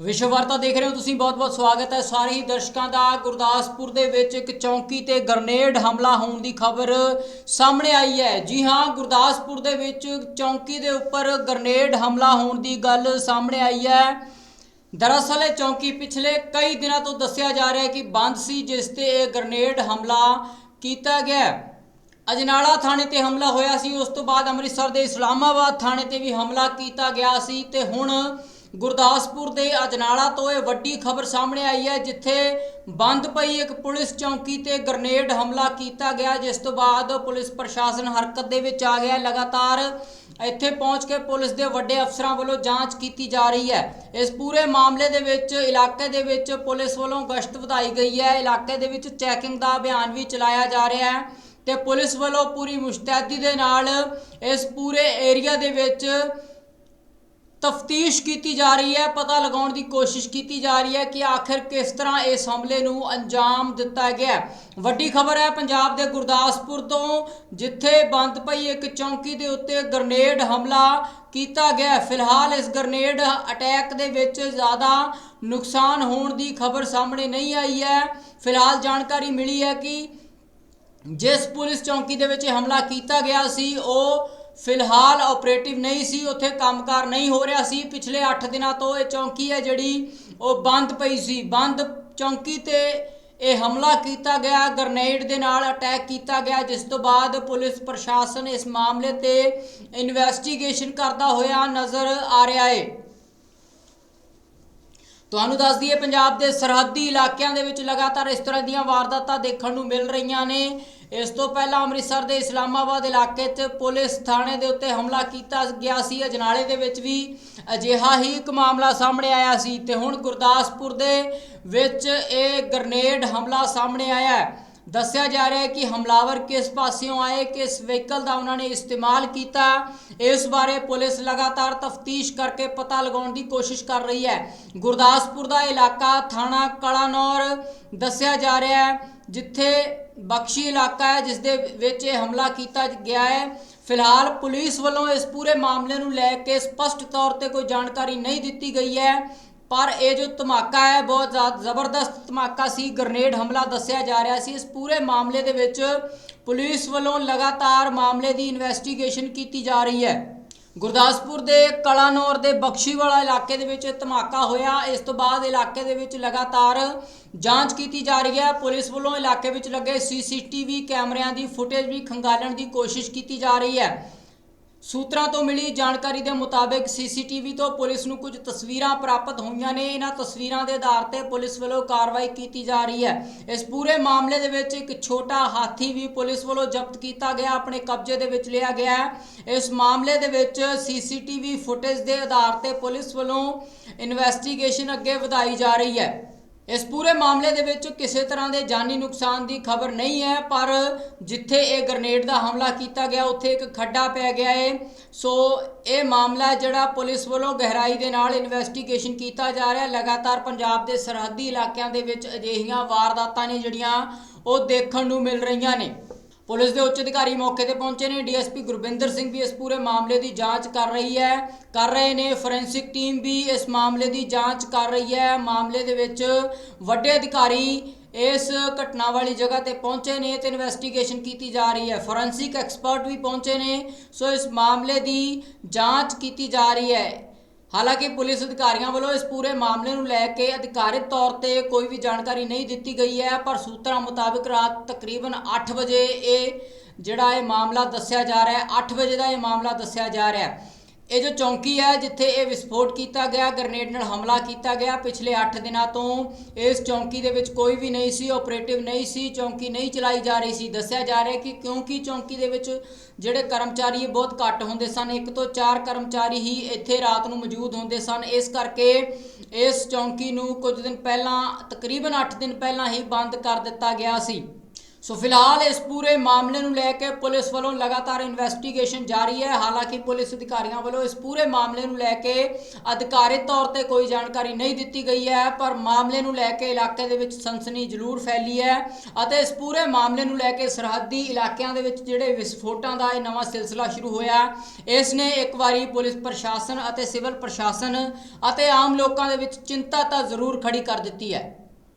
ਵਿਸ਼ਵ ਵਾਰਤਾ ਦੇਖ ਰਹੇ ਹੋ ਤੁਸੀਂ, ਬਹੁਤ-ਬਹੁਤ ਸਵਾਗਤ ਹੈ। ਸਾਰੇ ਹੀ ਦਰਸ਼ਕਾਂ ਦਾ ਗੁਰਦਾਸਪੁਰ ਦੇ ਵਿੱਚ ਇੱਕ ਚੌਂਕੀ ਤੇ ਗ੍ਰਨੇਡ ਹਮਲਾ ਹੋਣ ਦੀ ਖਬਰ ਸਾਹਮਣੇ ਆਈ ਹੈ। ਜੀ ਹਾਂ, ਗੁਰਦਾਸਪੁਰ ਦੇ ਵਿੱਚ ਚੌਂਕੀ ਦੇ ਉੱਪਰ ਗ੍ਰਨੇਡ ਹਮਲਾ ਹੋਣ ਦੀ ਗੱਲ ਸਾਹਮਣੇ ਆਈ ਹੈ। ਦਰਅਸਲ ਇਹ ਚੌਂਕੀ ਪਿਛਲੇ ਕਈ ਦਿਨਾਂ ਤੋਂ ਦੱਸਿਆ ਜਾ ਰਿਹਾ ਹੈ ਕਿ ਬੰਦ ਸੀ, ਜਿਸ ਤੇ ਇਹ ਗ੍ਰਨੇਡ ਹਮਲਾ ਕੀਤਾ ਗਿਆ। ਅਜਨਾਲਾ ਥਾਣੇ ਤੇ ਹਮਲਾ ਹੋਇਆ ਸੀ। ਉਸ ਤੋਂ ਬਾਅਦ ਅੰਮ੍ਰਿਤਸਰ ਦੇ ਇਸਲਾਮਾਬਾਦ ਥਾਣੇ ਤੇ ਵੀ ਹਮਲਾ ਕੀਤਾ ਗਿਆ ਸੀ ਤੇ ਹੁਣ ਗੁਰਦਾਸਪੁਰ ਦੇ ਅਜਨਾਲਾ ਤੋਂ ਇਹ ਵੱਡੀ ਖਬਰ ਸਾਹਮਣੇ ਆਈ ਹੈ, ਜਿੱਥੇ ਬੰਦ ਪਈ ਇੱਕ ਪੁਲਿਸ ਚੌਂਕੀ ਤੇ ਗ੍ਰਨੇਡ ਹਮਲਾ ਕੀਤਾ ਗਿਆ, ਜਿਸ ਤੋਂ ਬਾਅਦ ਪੁਲਿਸ ਪ੍ਰਸ਼ਾਸਨ ਹਰਕਤ ਦੇ ਵਿੱਚ ਆ ਗਿਆ। ਲਗਾਤਾਰ ਇੱਥੇ ਪਹੁੰਚ ਕੇ ਪੁਲਿਸ ਦੇ ਵੱਡੇ ਅਫਸਰਾਂ ਵੱਲੋਂ ਜਾਂਚ ਕੀਤੀ ਜਾ ਰਹੀ ਹੈ। ਇਸ ਪੂਰੇ ਮਾਮਲੇ ਦੇ ਵਿੱਚ, ਇਲਾਕੇ ਦੇ ਵਿੱਚ ਪੁਲਿਸ ਵੱਲੋਂ ਗਸ਼ਤ ਵਧਾਈ ਗਈ ਹੈ। ਇਲਾਕੇ ਦੇ ਵਿੱਚ ਚੈਕਿੰਗ ਦਾ ਅਭਿਆਨ ਵੀ ਚਲਾਇਆ ਜਾ ਰਿਹਾ ਹੈ ਤੇ ਪੁਲਿਸ ਵੱਲੋਂ ਪੂਰੀ ਮੁਸ਼ਤੈਦੀ ਦੇ ਨਾਲ ਇਸ ਪੂਰੇ ਏਰੀਆ ਦੇ ਵਿੱਚ ਤਫਤੀਸ਼ ਕੀਤੀ ਜਾ ਰਹੀ ਹੈ, ਪਤਾ ਲਗਾਉਣ ਦੀ ਕੋਸ਼ਿਸ਼ ਕੀਤੀ ਜਾ ਰਹੀ ਹੈ ਕਿ ਆਖਿਰ ਕਿਸ ਤਰ੍ਹਾਂ ਇਸ ਹਮਲੇ ਨੂੰ ਅੰਜਾਮ ਦਿੱਤਾ ਗਿਆ ਵੱਡੀ ਖਬਰ ਹੈ, ਪੰਜਾਬ ਦੇ ਗੁਰਦਾਸਪੁਰ ਤੋਂ ਜਿੱਥੇ ਬੰਦ ਪਈ ਇੱਕ ਚੌਂਕੀ ਦੇ ਉੱਤੇ ਗ੍ਰਨੇਡ ਹਮਲਾ ਕੀਤਾ ਗਿਆ ਫਿਲਹਾਲ ਇਸ ਗ੍ਰਨੇਡ ਅਟੈਕ ਦੇ ਵਿੱਚ ਜ਼ਿਆਦਾ ਨੁਕਸਾਨ ਹੋਣ ਦੀ ਖਬਰ ਸਾਹਮਣੇ ਨਹੀਂ ਆਈ ਹੈ। ਫਿਲਹਾਲ ਜਾਣਕਾਰੀ ਮਿਲੀ ਹੈ ਕਿ ਜਿਸ ਪੁਲਿਸ ਚੌਂਕੀ ਦੇ ਵਿੱਚ ਹਮਲਾ ਕੀਤਾ ਗਿਆ ਸੀ, ਉਹ ਫਿਲਹਾਲ ਆਪਰੇਟਿਵ ਨਹੀਂ ਸੀ, ਉੱਥੇ ਕੰਮਕਾਰ ਨਹੀਂ ਹੋ ਰਿਹਾ ਸੀ। ਪਿਛਲੇ 8 ਦਿਨਾਂ ਤੋਂ ਇਹ ਚੌਂਕੀ ਹੈ ਜਿਹੜੀ, ਉਹ ਬੰਦ ਪਈ ਸੀ। ਬੰਦ ਚੌਂਕੀ ਤੇ ਇਹ ਹਮਲਾ ਕੀਤਾ ਗਿਆ ਗ੍ਰਨੇਡ ਦੇ ਨਾਲ ਅਟੈਕ ਕੀਤਾ ਗਿਆ, ਜਿਸ ਤੋਂ ਬਾਅਦ ਪੁਲਿਸ ਪ੍ਰਸ਼ਾਸਨ ਇਸ ਮਾਮਲੇ ਤੇ ਇਨਵੈਸਟੀਗੇਸ਼ਨ ਕਰਦਾ ਹੋਇਆ ਨਜ਼ਰ ਆ ਰਿਹਾ ਹੈ। ਤੁਹਾਨੂੰ ਦੱਸ ਦਈਏ, ਪੰਜਾਬ ਦੇ ਸਰਹੱਦੀ ਇਲਾਕਿਆਂ ਦੇ ਵਿੱਚ ਲਗਾਤਾਰ ਇਸ ਤਰ੍ਹਾਂ ਦੀਆਂ ਵਾਰਦਾਤਾਂ ਦੇਖਣ ਨੂੰ ਮਿਲ ਰਹੀਆਂ ਨੇ। ਇਸ ਤੋਂ ਪਹਿਲਾਂ ਅੰਮ੍ਰਿਤਸਰ ਦੇ ਇਸਲਾਮਾਬਾਦ ਇਲਾਕੇ 'ਚ ਪੁਲਿਸ ਥਾਣੇ ਦੇ ਉੱਤੇ ਹਮਲਾ ਕੀਤਾ ਗਿਆ ਸੀ। ਅਜਨਾਲੇ ਦੇ ਵਿੱਚ ਵੀ ਅਜਿਹਾ ਹੀ ਇੱਕ ਮਾਮਲਾ ਸਾਹਮਣੇ ਆਇਆ ਸੀ ਤੇ ਹੁਣ ਗੁਰਦਾਸਪੁਰ ਦੇ ਵਿੱਚ ਇਹ ਗ੍ਰਨੇਡ ਹਮਲਾ ਸਾਹਮਣੇ ਆਇਆ ਹੈ। ਦੱਸਿਆ ਜਾ ਰਿਹਾ ਹੈ ਕਿ ਹਮਲਾਵਰ ਕਿਸ ਪਾਸਿਓਂ ਆਏ, ਕਿਸ ਵਹੀਕਲ ਦਾ ਉਹਨਾਂ ਨੇ ਇਸਤੇਮਾਲ ਕੀਤਾ। ਇਸ ਬਾਰੇ ਪੁਲਿਸ ਲਗਾਤਾਰ ਤਫਤੀਸ਼ ਕਰਕੇ ਪਤਾ ਲਗਾਉਣ ਦੀ ਕੋਸ਼ਿਸ਼ ਕਰ ਰਹੀ ਹੈ। ਗੁਰਦਾਸਪੁਰ ਦਾ ਇਲਾਕਾ ਥਾਣਾ ਕਲਾਨੌਰ ਦੱਸਿਆ ਜਾ ਰਿਹਾ ਹੈ, ਜਿੱਥੇ ਬਖਸ਼ੀ ਇਲਾਕਾ ਹੈ ਜਿਸ ਦੇ ਵਿੱਚ ਇਹ ਹਮਲਾ ਕੀਤਾ ਗਿਆ ਹੈ। ਫਿਲਹਾਲ ਪੁਲਿਸ ਵੱਲੋਂ ਇਸ ਪੂਰੇ ਮਾਮਲੇ ਨੂੰ ਲੈ ਕੇ ਸਪਸ਼ਟ ਤੌਰ ਤੇ ਕੋਈ ਜਾਣਕਾਰੀ ਨਹੀਂ ਦਿੱਤੀ ਗਈ ਹੈ। ਪਰ ਇਹ ਜੋ ਧਮਾਕਾ ਹੈ, ਬਹੁਤ ਜ਼ਿਆਦਾ ਜ਼ਬਰਦਸਤ ਧਮਾਕਾ ਸੀ। ਗ੍ਰਨੇਡ ਹਮਲਾ ਦੱਸਿਆ ਜਾ ਰਿਹਾ ਸੀ। ਇਸ ਪੂਰੇ ਮਾਮਲੇ ਦੇ ਵਿੱਚ ਪੁਲਿਸ ਵੱਲੋਂ ਲਗਾਤਾਰ ਮਾਮਲੇ ਦੀ ਇਨਵੈਸਟੀਗੇਸ਼ਨ ਕੀਤੀ ਜਾ ਰਹੀ ਹੈ। ਗੁਰਦਾਸਪੁਰ ਦੇ ਕਲਾਨੌਰ ਦੇ ਬਖਸ਼ੀਵਾਲਾ ਇਲਾਕੇ ਦੇ ਵਿੱਚ ਧਮਾਕਾ ਹੋਇਆ। ਇਸ ਤੋਂ ਬਾਅਦ ਇਲਾਕੇ ਦੇ ਵਿੱਚ ਲਗਾਤਾਰ ਜਾਂਚ ਕੀਤੀ ਜਾ ਰਹੀ ਹੈ। ਪੁਲਿਸ ਵੱਲੋਂ ਇਲਾਕੇ ਵਿੱਚ ਲੱਗੇ ਸੀਸੀਟੀਵੀ ਕੈਮਰਿਆਂ ਦੀ ਫੁਟੇਜ ਵੀ ਖੰਗਾਲਣ ਦੀ ਕੋਸ਼ਿਸ਼ ਕੀਤੀ ਜਾ ਰਹੀ ਹੈ। ਸੂਤਰਾਂ ਤੋਂ ਮਿਲੀ ਜਾਣਕਾਰੀ ਦੇ ਮੁਤਾਬਕ ਸੀਸੀਟੀਵੀ ਤੋਂ ਪੁਲਿਸ ਨੂੰ ਕੁਝ ਤਸਵੀਰਾਂ ਪ੍ਰਾਪਤ ਹੋਈਆਂ ਨੇ। ਇਹਨਾਂ ਤਸਵੀਰਾਂ ਦੇ ਆਧਾਰ ਤੇ ਪੁਲਿਸ ਵੱਲੋਂ ਕਾਰਵਾਈ ਕੀਤੀ ਜਾ ਰਹੀ ਹੈ। ਇਸ ਪੂਰੇ ਮਾਮਲੇ ਦੇ ਵਿੱਚ ਇੱਕ ਛੋਟਾ ਹਾਥੀ ਵੀ ਪੁਲਿਸ ਵੱਲੋਂ ਜ਼ਬਤ ਕੀਤਾ ਗਿਆ, ਆਪਣੇ ਕਬਜ਼ੇ ਦੇ ਵਿੱਚ ਲਿਆ ਗਿਆ ਹੈ। ਇਸ ਮਾਮਲੇ ਦੇ ਵਿੱਚ ਸੀਸੀਟੀਵੀ ਫੁਟੇਜ ਦੇ ਆਧਾਰ ਤੇ ਪੁਲਿਸ ਵੱਲੋਂ ਇਨਵੈਸਟੀਗੇਸ਼ਨ ਅੱਗੇ ਵਧਾਈ ਜਾ ਰਹੀ ਹੈ। ਇਸ ਪੂਰੇ ਮਾਮਲੇ ਦੇ ਵਿੱਚ ਕਿਸੇ ਤਰ੍ਹਾਂ ਦੇ ਜਾਨੀ ਨੁਕਸਾਨ ਦੀ ਖਬਰ ਨਹੀਂ ਹੈ, ਪਰ ਜਿੱਥੇ ਇਹ ਗ੍ਰਨੇਡ ਦਾ ਹਮਲਾ ਕੀਤਾ ਗਿਆ, ਉੱਥੇ ਇੱਕ ਖੱਡਾ ਪੈ ਗਿਆ ਹੈ ਸੋ ਇਹ ਮਾਮਲਾ ਜਿਹੜਾ ਪੁਲਿਸ ਵੱਲੋਂ ਗਹਿਰਾਈ ਦੇ ਨਾਲ ਇਨਵੈਸਟੀਗੇਸ਼ਨ ਕੀਤਾ ਜਾ ਰਿਹਾ ਹੈ ਲਗਾਤਾਰ ਪੰਜਾਬ ਦੇ ਸਰਹੱਦੀ ਇਲਾਕਿਆਂ ਦੇ ਵਿੱਚ ਅਜਿਹੀਆਂ ਵਾਰਦਾਤਾਂ ਨੇ ਜਿਹੜੀਆਂ ਉਹ ਦੇਖਣ ਨੂੰ ਮਿਲ ਰਹੀਆਂ ਨੇ। ਪੁਲਿਸ ਦੇ ਉੱਚ ਅਧਿਕਾਰੀ ਮੌਕੇ ਤੇ ਪਹੁੰਚੇ ਨੇ। ਡੀਐਸਪੀ ਗੁਰਵਿੰਦਰ ਸਿੰਘ ਵੀ ਇਸ ਪੂਰੇ ਮਾਮਲੇ ਦੀ ਜਾਂਚ ਕਰ ਰਹੀ ਹੈ। ਕਰ ਰਹੇ ਨੇ ਫੋਰੈਂਸਿਕ ਟੀਮ ਵੀ ਇਸ ਮਾਮਲੇ ਦੀ ਜਾਂਚ ਕਰ ਰਹੀ ਹੈ। ਮਾਮਲੇ ਦੇ ਵਿੱਚ ਵੱਡੇ ਅਧਿਕਾਰੀ ਇਸ ਘਟਨਾ ਵਾਲੀ ਜਗ੍ਹਾ ਤੇ ਪਹੁੰਚੇ ਨੇ ਤੇ ਇਨਵੈਸਟੀਗੇਸ਼ਨ ਕੀਤੀ ਜਾ ਰਹੀ ਹੈ। ਫੋਰੈਂਸਿਕ ਐਕਸਪਰਟ ਵੀ ਪਹੁੰਚੇ ਨੇ। ਸੋ ਇਸ ਮਾਮਲੇ ਦੀ ਜਾਂਚ ਕੀਤੀ ਜਾ ਰਹੀ ਹੈ। ਹਾਲਾਂਕਿ ਪੁਲਿਸ ਅਧਿਕਾਰੀਆਂ ਵੱਲੋਂ ਇਸ ਪੂਰੇ ਮਾਮਲੇ ਨੂੰ ਲੈ ਕੇ ਅਧਿਕਾਰਿਤ ਤੌਰ ਤੇ ਕੋਈ ਵੀ ਜਾਣਕਾਰੀ ਨਹੀਂ ਦਿੱਤੀ ਗਈ ਹੈ, ਪਰ ਸੂਤਰਾਂ ਮੁਤਾਬਕ ਰਾਤ ਤਕਰੀਬਨ 8 ਵਜੇ ਇਹ ਜਿਹੜਾ ਇਹ ਮਾਮਲਾ ਦੱਸਿਆ ਜਾ ਰਿਹਾ ਹੈ 8 ਵਜੇ ਦਾ ਇਹ ਮਾਮਲਾ ਦੱਸਿਆ ਜਾ ਰਿਹਾ ਹੈ। ਇਹ ਜੋ ਚੌਂਕੀ ਹੈ, ਜਿੱਥੇ ਇਹ ਵਿਸਫੋਟ ਕੀਤਾ ਗਿਆ, ਗ੍ਰਨੇਡ ਨਾਲ ਹਮਲਾ ਕੀਤਾ ਗਿਆ, ਪਿਛਲੇ 8 ਦਿਨਾਂ ਤੋਂ ਇਸ ਚੌਂਕੀ ਦੇ ਵਿੱਚ ਕੋਈ ਵੀ ਨਹੀਂ ਸੀ ਆਪਰੇਟਿਵ ਨਹੀਂ ਸੀ, ਚੌਂਕੀ ਨਹੀਂ ਚਲਾਈ ਜਾ ਰਹੀ ਸੀ। ਦੱਸਿਆ ਜਾ ਰਿਹਾ ਕਿ ਕਿਉਂਕਿ ਚੌਂਕੀ ਦੇ ਵਿੱਚ ਜਿਹੜੇ ਕਰਮਚਾਰੀ ਬਹੁਤ ਘੱਟ ਹੁੰਦੇ ਸਨ, ਇੱਕ ਤੋਂ ਚਾਰ ਕਰਮਚਾਰੀ ਹੀ ਇੱਥੇ ਰਾਤ ਨੂੰ ਮੌਜੂਦ ਹੁੰਦੇ ਸਨ। ਇਸ ਕਰਕੇ ਇਸ ਚੌਂਕੀ ਨੂੰ ਕੁਝ ਦਿਨ ਪਹਿਲਾਂ, ਤਕਰੀਬਨ 8 ਦਿਨ ਪਹਿਲਾਂ ਹੀ ਬੰਦ ਕਰ ਦਿੱਤਾ ਗਿਆ ਸੀ। ਸੋ ਫਿਲਹਾਲ ਇਸ ਪੂਰੇ ਮਾਮਲੇ ਨੂੰ ਲੈ ਕੇ ਪੁਲਿਸ ਵੱਲੋਂ ਲਗਾਤਾਰ ਇਨਵੈਸਟੀਗੇਸ਼ਨ ਜਾਰੀ ਹੈ ਹਾਲਾਂਕਿ ਪੁਲਿਸ ਅਧਿਕਾਰੀਆਂ ਵੱਲੋਂ ਇਸ ਪੂਰੇ ਮਾਮਲੇ ਨੂੰ ਲੈ ਕੇ ਅਧਿਕਾਰਿਤ ਤੌਰ ਤੇ ਕੋਈ ਜਾਣਕਾਰੀ ਨਹੀਂ ਦਿੱਤੀ ਗਈ ਹੈ ਪਰ ਮਾਮਲੇ ਨੂੰ ਲੈ ਕੇ ਇਲਾਕੇ ਦੇ ਵਿੱਚ ਸਨਸਨੀ ਜ਼ਰੂਰ ਫੈਲੀ ਹੈ ਅਤੇ ਇਸ ਪੂਰੇ ਮਾਮਲੇ ਨੂੰ ਲੈ ਕੇ ਸਰਹੱਦੀ ਇਲਾਕਿਆਂ ਦੇ ਵਿੱਚ ਜਿਹੜੇ ਵਿਸਫੋਟਾਂ ਦਾ ਇਹ ਨਵਾਂ ਸਿਲਸਿਲਾ ਸ਼ੁਰੂ ਹੋਇਆ ਇਸ ਨੇ ਇੱਕ ਵਾਰੀ ਪੁਲਿਸ ਪ੍ਰਸ਼ਾਸਨ ਅਤੇ ਸਿਵਲ ਪ੍ਰਸ਼ਾਸਨ ਅਤੇ ਆਮ ਲੋਕਾਂ ਦੇ ਵਿੱਚ ਚਿੰਤਾ ਤਾਂ ਜ਼ਰੂਰ ਖੜੀ ਕਰ ਦਿੱਤੀ ਹੈ